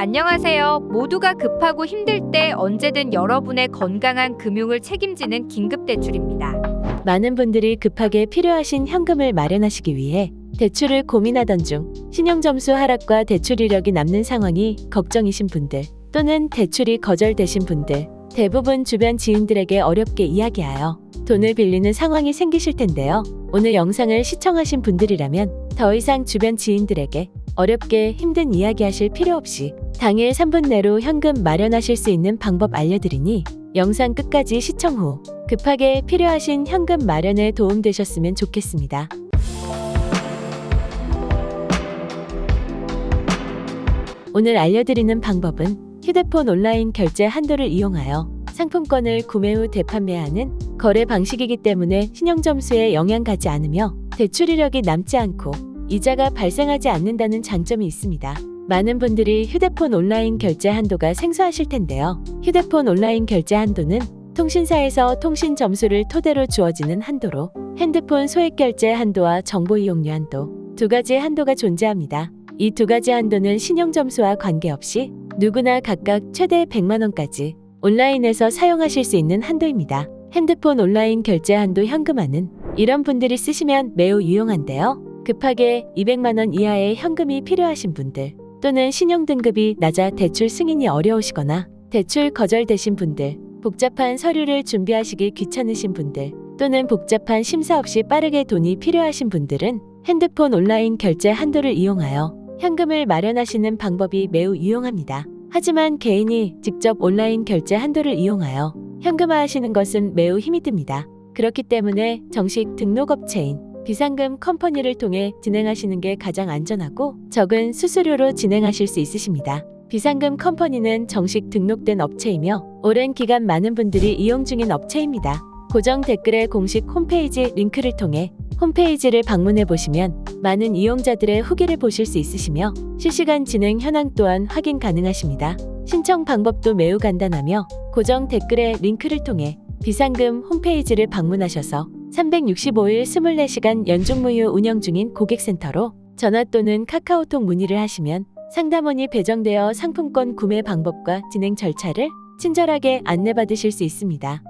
안녕하세요. 모두가 급하고 힘들 때 언제든 여러분의 건강한 금융을 책임지는 긴급대출입니다. 많은 분들이 급하게 필요하신 현금을 마련하시기 위해 대출을 고민하던 중 신용점수 하락과 대출 이력이 남는 상황이 걱정이신 분들 또는 대출이 거절되신 분들 대부분 주변 지인들에게 어렵게 이야기하여 돈을 빌리는 상황이 생기실 텐데요. 오늘 영상을 시청하신 분들이라면 더 이상 주변 지인들에게 어렵게 힘든 이야기 하실 필요 없이 당일 3분 내로 현금 마련하실 수 있는 방법 알려드리니 영상 끝까지 시청 후 급하게 필요하신 현금 마련에 도움되셨으면 좋겠습니다. 오늘 알려드리는 방법은 휴대폰 온라인 결제 한도를 이용하여 상품권을 구매 후 대판매하는 거래 방식이기 때문에 신용점수에 영향 가지 않으며 대출 이력이 남지 않고 이자가 발생하지 않는다는 장점이 있습니다. 많은 분들이 휴대폰 온라인 결제 한도가 생소하실 텐데요. 휴대폰 온라인 결제 한도는 통신사에서 통신 점수를 토대로 주어지는 한도로 핸드폰 소액 결제 한도와 정보 이용료 한도 두 가지 한도가 존재합니다. 이 두 가지 한도는 신용 점수와 관계없이 누구나 각각 최대 100만 원까지 온라인에서 사용하실 수 있는 한도입니다. 핸드폰 온라인 결제 한도 현금화는 이런 분들이 쓰시면 매우 유용한데요. 급하게 200만 원 이하의 현금이 필요하신 분들 또는 신용 등급이 낮아 대출 승인이 어려우시거나 대출 거절되신 분들 복잡한 서류를 준비하시기 귀찮으신 분들 또는 복잡한 심사 없이 빠르게 돈이 필요하신 분들은 핸드폰 온라인 결제 한도를 이용하여 현금을 마련하시는 방법이 매우 유용합니다. 하지만 개인이 직접 온라인 결제 한도를 이용하여 현금화하시는 것은 매우 힘이 듭니다. 그렇기 때문에 정식 등록업체인 비상금 컴퍼니를 통해 진행하시는 게 가장 안전하고 적은 수수료로 진행하실 수 있으십니다. 비상금 컴퍼니는 정식 등록된 업체이며 오랜 기간 많은 분들이 이용 중인 업체입니다. 고정 댓글의 공식 홈페이지 링크를 통해 홈페이지를 방문해 보시면 많은 이용자들의 후기를 보실 수 있으시며 실시간 진행 현황 또한 확인 가능하십니다. 신청 방법도 매우 간단하며 고정 댓글의 링크를 통해 비상금 홈페이지를 방문하셔서 365일 24시간 연중무휴 운영 중인 고객센터로 전화 또는 카카오톡 문의를 하시면 상담원이 배정되어 상품권 구매 방법과 진행 절차를 친절하게 안내받으실 수 있습니다.